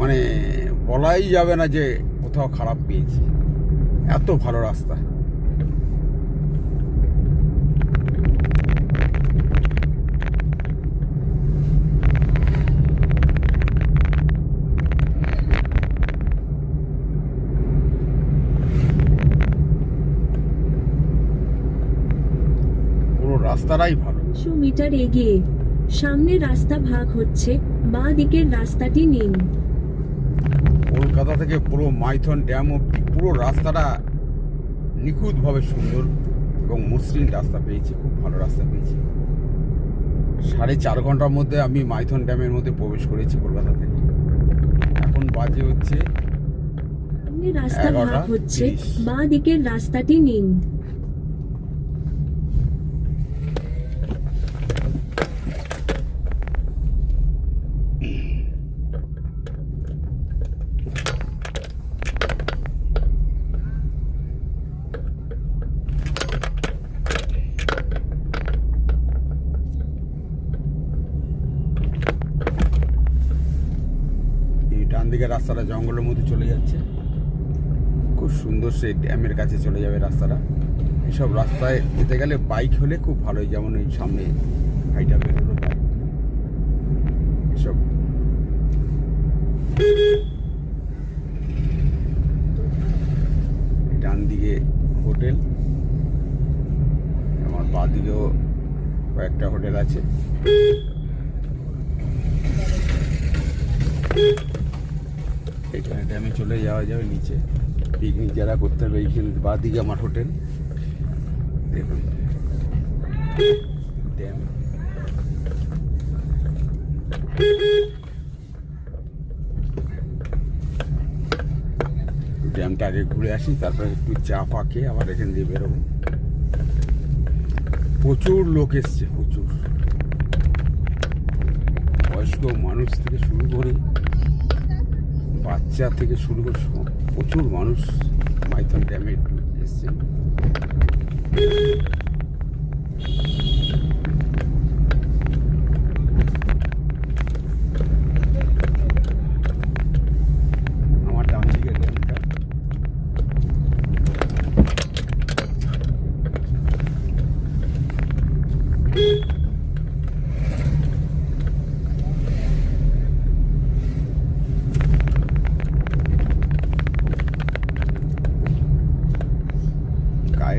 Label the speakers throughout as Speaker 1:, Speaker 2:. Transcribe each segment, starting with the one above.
Speaker 1: মানে বলাই যাবে না যে কোথাও খারাপ পেয়েছি। এত ভালো রাস্তা। রাস্তাটাই ভালো।
Speaker 2: মিটার এগিয়ে, সামনে রাস্তা ভাগ হচ্ছে, বাঁ দিকের রাস্তাটি নিন।
Speaker 1: কলকাতা থেকে পুরো মাইথন ড্যাম অব্দি পুরো রাস্তাটা নিখুঁতভাবে সুন্দর এবং মসৃণ রাস্তা পেয়েছি খুব ভালো রাস্তা পেয়েছি। সাড়ে চার ঘণ্টার মধ্যে আমি মাইথন ড্যামের মধ্যে প্রবেশ করেছি কলকাতা থেকে। এখন বাজে হচ্ছে
Speaker 2: রাস্তা হচ্ছে বাঁ দিকের রাস্তাটি নিন
Speaker 1: দিকের রাস্তাটা জঙ্গলের মধ্যে চলে যাচ্ছে। খুব সুন্দর সেই ড্যামের কাছে চলে যাবে রাস্তাটা। এসব রাস্তায় যেতে গেলে বাইক হলে খুব ভালোই, যেমন ওই সামনে হাইটা বেরোলো এসব। ডান দিকে হোটেল। আমার বাঁ দিকেও কয়েকটা হোটেল আছে। ড্যামে চলে যাওয়া যাবে নিচে। পিকনিক যারা করতে হবে এইখানে বা দিকে আমার হোটেল দেখুন। ড্যাম ড্যামটা আগে ঘুরে আসি, তারপরে একটু চা ফা খেয়ে আবার এখান দিয়ে বেরোবো। প্রচুর লোক এসছে, প্রচুর। বয়স্ক মানুষ থেকে শুরু করে বাচ্চা থেকে শুরু করে প্রচুর মানুষ মাইথন ড্যামে এসছে আমার ডান দিকে ড্যামটা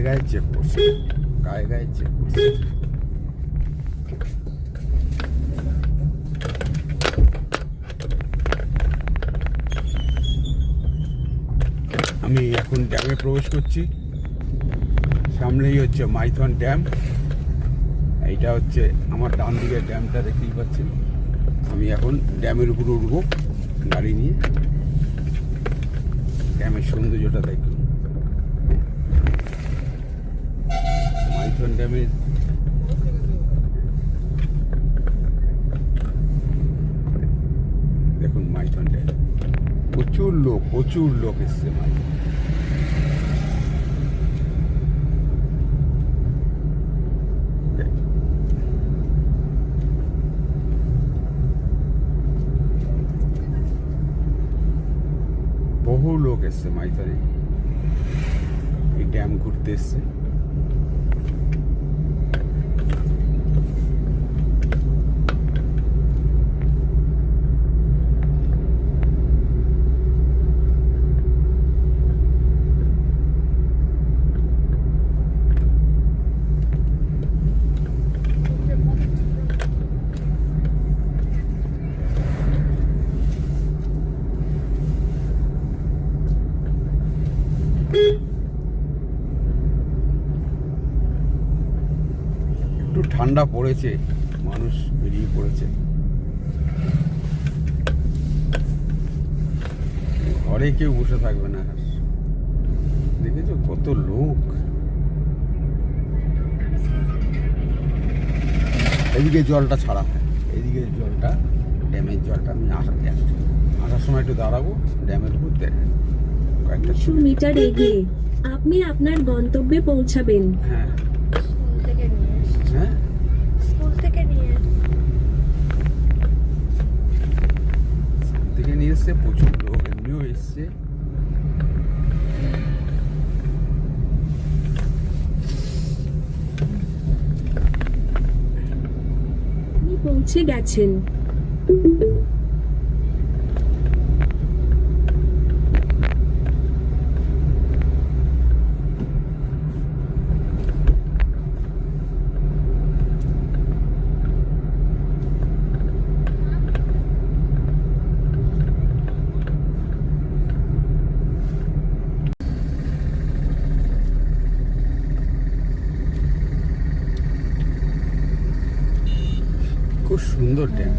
Speaker 1: গায়ে চেক করছে গায়ে গায়ে চেক করছে আমি এখন ড্যামে প্রবেশ করছি। সামনেই হচ্ছে মাইথন ড্যাম। এইটা হচ্ছে আমার ডান দিকের ড্যামটা দেখতেই পাচ্ছেন। আমি এখন ড্যামের উপরে উঠবো গাড়ি নিয়ে। ড্যামের সৌন্দর্যটা দেখুন মাইথন ড্যামের দেখুন মাইথন ড্যাম প্রচুর লোক প্রচুর লোক এসছে মাইথন বহু লোক এসছে মাইথনে এই ড্যাম ঘুরতে এসছে। একটু ঠান্ডা পড়েছে মানুষ বেরিয়ে পড়েছে। ঘরে কেউ বসে থাকবে না। আর দেখেছ কত লোক? এদিকে জলটা ছাড়া হয় এদিকে জলটা ড্যামের জলটা আমি আসা আসার সময় একটু দাঁড়াবো ড্যামের উপর দেখে কয়েকটা
Speaker 2: মিটার এগিয়ে আপনি আপনার গন্তব্যে পৌঁছাবেন।
Speaker 1: হ্যাঁ
Speaker 3: স্কুল থেকে নিয়ে এসেছি।
Speaker 1: হ্যাঁ
Speaker 3: স্কুল থেকে নিয়ে
Speaker 1: থেকে নিয়ে এসছে প্রচুর লোক এমনিও এসছে
Speaker 2: পৌঁছে গেছেন।
Speaker 1: খুব সুন্দর ড্যাম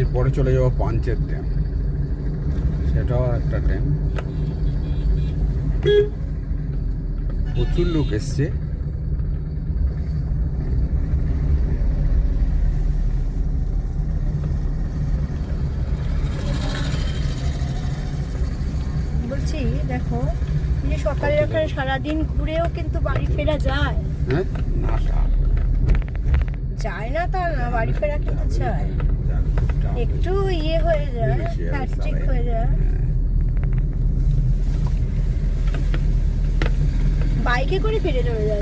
Speaker 1: এরপরে চলে যাব পাঞ্চেত ড্যাম সেটাও একটা ড্যাম প্রচুর লোক এসছে।
Speaker 3: বলছি দেখো যে সকালে ওখানে সারাদিন ঘুরেও কিন্তু বাড়ি ফেরা যায়।
Speaker 1: হ্যাঁ? না।
Speaker 3: যায় না তা না, বাড়ি ফেরা কিন্তু
Speaker 1: চাপ।
Speaker 3: একটু ইয়ে হয়ে যায় প্লাস্টিক হয়ে যায় বাইকে করে ফিরে চলে যায়